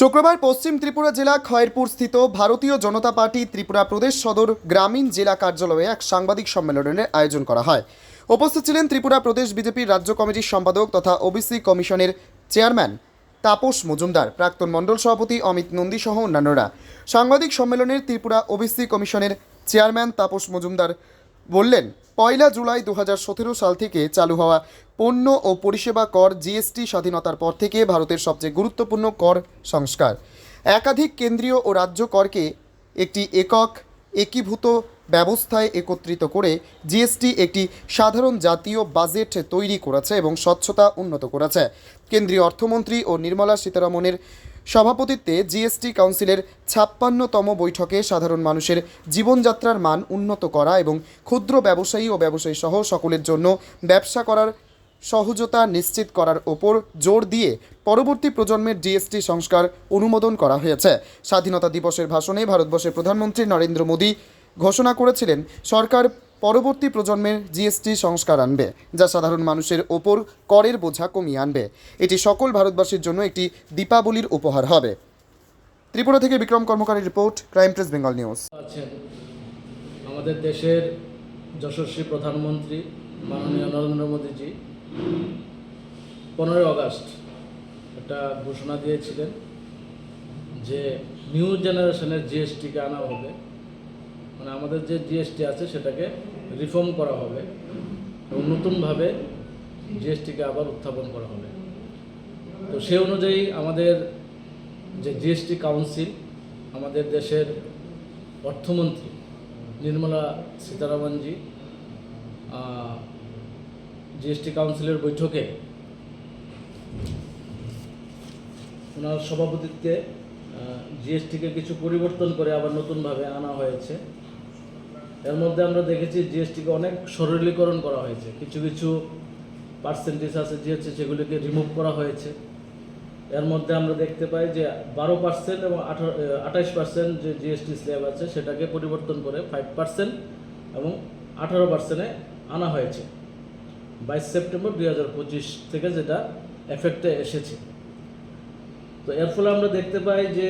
শুক্রবার পশ্চিম ত্রিপুরা জেলা খয়েরপুর স্থিত ভারতীয় জনতা পার্টি ত্রিপুরা প্রদেশ সদর গ্রামীণ জেলা কার্যালয়ে এক সাংবাদিক সম্মেলনের আয়োজন করা হয়। উপস্থিত ছিলেন ত্রিপুরা প্রদেশ বিজেপির রাজ্য কমিটির সম্পাদক তথা ওবিসি কমিশনের চেয়ারম্যান তাপস মজুমদার, প্রাক্তন মণ্ডল সভাপতি অমিত নন্দী সহ অন্যান্যরা। সাংবাদিক সম্মেলনের ত্রিপুরা ওবিসি কমিশনের চেয়ারম্যান তাপস মজুমদার বললেন পয়লা জুলাই দু হাজার সতেরো সাল থেকে চালু হওয়া পণ্য ও পরিষেবা কর জিএসটি স্বাধীনতার পর থেকে ভারতের সবচেয়ে গুরুত্বপূর্ণ কর সংস্কার। একাধিক কেন্দ্রীয় ও রাজ্য করকে একটি একক, একীভূত ব্যবস্থায় একত্রিত করে জিএসটি একটি সাধারণ জাতীয় বাজেট তৈরি করেছে এবং স্বচ্ছতা উন্নত করেছে। কেন্দ্রীয় অর্থমন্ত্রী ও নির্মলা সীতারামনের সভাপতিত্বে জিএসটি কাউন্সিলের ছাপ্পান্নতম বৈঠকে সাধারণ মানুষের জীবনযাত্রার মান উন্নত করা এবং ক্ষুদ্র ব্যবসায়ী ও ব্যবসায়ী সহ সকলের জন্য ব্যবসা করার সহজতা নিশ্চিত করার ওপর জোর দিয়ে পরবর্তী প্রজন্মের জিএসটি সংস্কার অনুমোদন করা হয়েছে। স্বাধীনতা দিবসের ভাষণে ভারতবর্ষের প্রধানমন্ত্রী নরেন্দ্র মোদী ঘোষণা করেছিলেন, সরকার পরবর্তী প্রজন্মের জিএসটি সংস্কার আনবে, যা সাধারণ মানুষের ওপর করের বোঝা কমিয়ে আনবে। এটি সকল ভারতবাসীর জন্য একটি দীপাবলির উপহার হবে। ত্রিপুরা থেকে Bikram কর্মকারের report, crime press Bengal news. আমাদের দেশের যশস্বী প্রধানমন্ত্রী মাননীয় নরেন্দ্র মোদীজি। পনেরোই আগস্ট একটা ঘোষণা দিয়েছিলেন যে নিউ জেনারেশনের জিএসটিকে আনা হবে। মানে আমাদের যে জিএসটি আছে সেটাকে রিফর্ম করা হবে এবং নতুনভাবে জিএসটিকে আবার উত্থাপন করা হবে। তো সে অনুযায়ী আমাদের যে জিএসটি কাউন্সিল আমাদের দেশের অর্থমন্ত্রী নির্মলা সীতারামনজি জিএসটি কাউন্সিলের বৈঠকে ওনার সভাপতিত্বে জিএসটিকে কিছু পরিবর্তন করে আবার নতুনভাবে আনা হয়েছে। এর মধ্যে আমরা দেখেছি জিএসটিকে অনেক সরলীকরণ করা হয়েছে। কিছু কিছু পার্সেন্টেজ আছে জিএসটি সেগুলিকে রিমুভ করা হয়েছে। এর মধ্যে আমরা দেখতে পাই যে বারো পার্সেন্ট এবং আঠারো পার্সেন্ট যে জিএসটি স্ল্যাব আছে সেটাকে পরিবর্তন করে ফাইভ পার্সেন্ট এবং আঠারো পার্সেন্টে আনা হয়েছে। বাইশ সেপ্টেম্বর দুই হাজার পঁচিশ থেকে যেটা এফেক্টে এসেছে। তো এর ফলে আমরা দেখতে পাই যে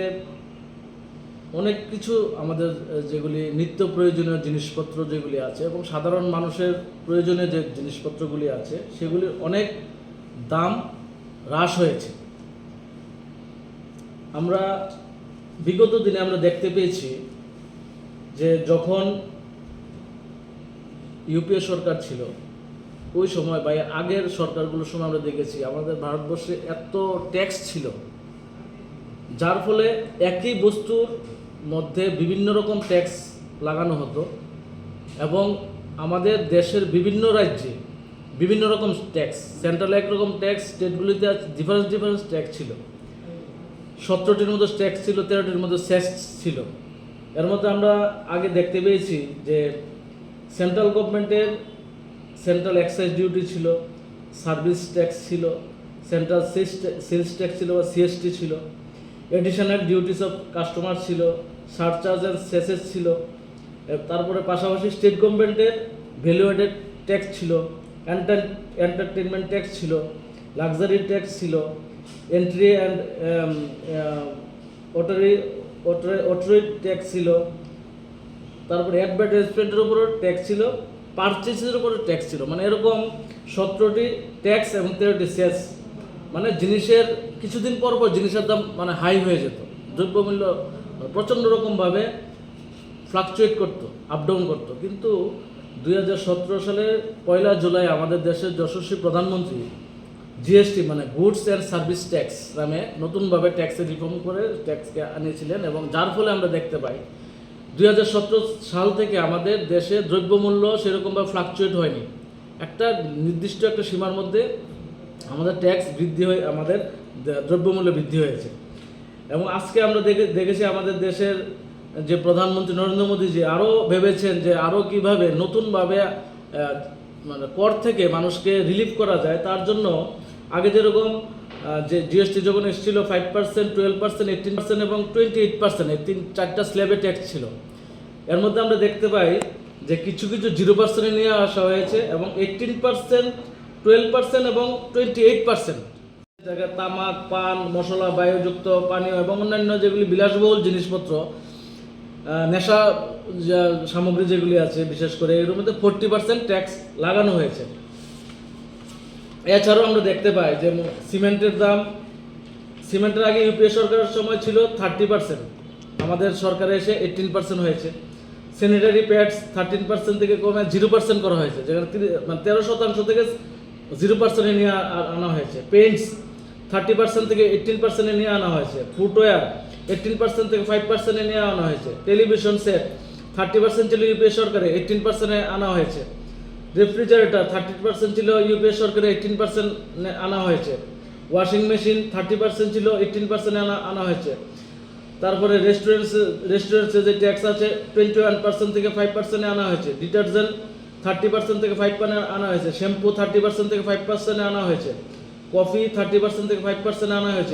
অনেক কিছু আমাদের যেগুলি নিত্য প্রয়োজনীয় জিনিসপত্র যেগুলি আছে এবং সাধারণ মানুষের প্রয়োজনীয় যে জিনিসপত্রগুলি আছে, সেগুলির অনেক দাম হ্রাস হয়েছে। আমরা বিগত দিনে আমরা দেখতে পেয়েছি যে যখন ইউপিএ সরকার ছিল, ওই সময় বা আগের সরকারগুলোর সময় আমরা দেখেছি, আমাদের ভারতবর্ষে এত ট্যাক্স ছিল, যার ফলে একই বস্তুর মধ্যে বিভিন্ন রকম ট্যাক্স লাগানো হতো এবং আমাদের দেশের বিভিন্ন রাজ্যে বিভিন্ন রকম ট্যাক্স সেন্ট্রাল একরকম ট্যাক্স স্টেটগুলিতে ডিফারেন্স ডিফারেন্স ট্যাক্স ছিল। সতেরোটির মতো ট্যাক্স ছিল, তেরোটির মতো সেস ছিল। এর মধ্যে আমরা আগে দেখতে পেয়েছি যে সেন্ট্রাল গভর্নমেন্টের সেন্ট্রাল এক্সাইজ ডিউটি ছিল সার্ভিস ট্যাক্স ছিল সেন্ট্রাল সেলস ট্যাক্স ছিল বা সিএসটি ছিল। এডিশনাল ডিউটিস অফ কাস্টমার ছিল। সারচার্জ অ্যান্ড সেসেস ছিল তারপরে পাশাপাশি স্টেট গভর্নমেন্টের ভ্যালুয়েটেড ট্যাক্স ছিল এন্টারটেনমেন্ট ট্যাক্স ছিল লাক্সারি ট্যাক্স ছিল entry and octroi octroi tax ছিল। তারপরে অ্যাডভার্টাইজমেন্টের উপরও ট্যাক্স ছিল পারচেসের উপরে ট্যাক্স ছিল। মানে এরকম সতেরোটি ট্যাক্স এবং তেরোটি সেস মানে জিনিসের কিছুদিন পর পর জিনিসের দাম মানে হাই হয়ে যেত। দ্রব্যমূল্য প্রচণ্ড রকমভাবে ফ্লাকচুয়েট করতো আপ ডাউন করতো। কিন্তু দুই হাজার সতেরো সালের পয়লা জুলাই আমাদের দেশের যশস্বী প্রধানমন্ত্রী জিএসটি মানে গুডস অ্যান্ড সার্ভিস ট্যাক্স নামে নতুনভাবে ট্যাক্সে রিফর্ম করে ট্যাক্সকে আনিয়েছিলেন এবং যার ফলে আমরা দেখতে পাই দুই হাজার সতেরো সাল থেকে আমাদের দেশে দ্রব্যমূল্য সেরকমভাবে ফ্লাকচুয়েট হয়নি। একটা নির্দিষ্ট একটা সীমার মধ্যে আমাদের ট্যাক্স বৃদ্ধি হয়ে, আমাদের দ্রব্যমূল্য বৃদ্ধি হয়েছে। এবং আজকে আমরা দেখে দেখেছি আমাদের দেশের যে প্রধানমন্ত্রী নরেন্দ্র মোদীজি আরও ভেবেছেন যে আরও কীভাবে নতুনভাবে মানে কর থেকে মানুষকে রিলিফ করা যায়, তার জন্য আগে যেরকম যে জিএসটি যখন এসেছিল five percent twelve percent eighteen percent এবং টোয়েন্টি এইট পার্সেন্ট এই তিন চারটা স্ল্যাবে ট্যাক্স ছিল। এর মধ্যে আমরা দেখতে পাই যে কিছু কিছু জিরো পার্সেন্টে নিয়ে আসা হয়েছে এবং এইটিন পার্সেন্ট টুয়েলভ পার্সেন্ট এবং টোয়েন্টি এইট পার্সেন্ট জায়গায় তামাক, পান, মশলা, বায়ুযুক্ত, পানীয় এবং অন্যান্য যেগুলি বিলাসবহুল জিনিসপত্র নেশা সামগ্রী যেগুলি আছে, বিশেষ করে এর মধ্যে ফোরটি পার্সেন্ট ট্যাক্স লাগানো হয়েছে। এছাড়াও আমরা দেখতে পাই যে সিমেন্টের দাম, সিমেন্টের আগে ইউপিএ সরকারের সময় ছিল থার্টি পার্সেন্ট আমাদের সরকারে এসে এইটিন পার্সেন্ট হয়েছে। স্যানিটারি প্যাডস থার্টিন পার্সেন্ট থেকে কমে জিরো পার্সেন্ট করা হয়েছে। যেখানে মানে তেরো শতাংশ থেকে জিরো পার্সেন্টে নিয়ে আনা হয়েছে। পেন্টস থার্টি পার্সেন্ট থেকে এইটিন পার্সেন্টে নিয়ে আনা হয়েছে। ফুটওয়্যার এইটিন পার্সেন্ট থেকে ফাইভ পার্সেন্টে নিয়ে আনা হয়েছে। টেলিভিশন সেট থার্টি পার্সেন্ট ছিল ইউপিএ সরকারে এইটিন পার্সেন্টে আনা হয়েছে। রেফ্রিজারেটর থার্টি পার্সেন্ট ছিল ইউপিএ সরকারে এইটিন পার্সেন্ট আনা হয়েছে। ওয়াশিং মেশিন থার্টি পার্সেন্ট ছিল এইটিন পার্সেন্ট আনা আনা হয়েছে। তারপরে রেস্টুরেন্টস, রেস্টুরেন্টসে যে ট্যাক্স আছে টোয়েন্টি ওয়ান পার্সেন্ট থেকে ফাইভ পার্সেন্টে আনা হয়েছে। ডিটারজেন্ট থার্টি পার্সেন্ট থেকে ফাইভ পার্সেন্ট আনা হয়েছে। শ্যাম্পু থার্টি পার্সেন্ট থেকে ফাইভ পার্সেন্টে আনা হয়েছে। কফি থার্টি পার্সেন্ট থেকে ফাইভ পার্সেন্ট আনা হয়েছে।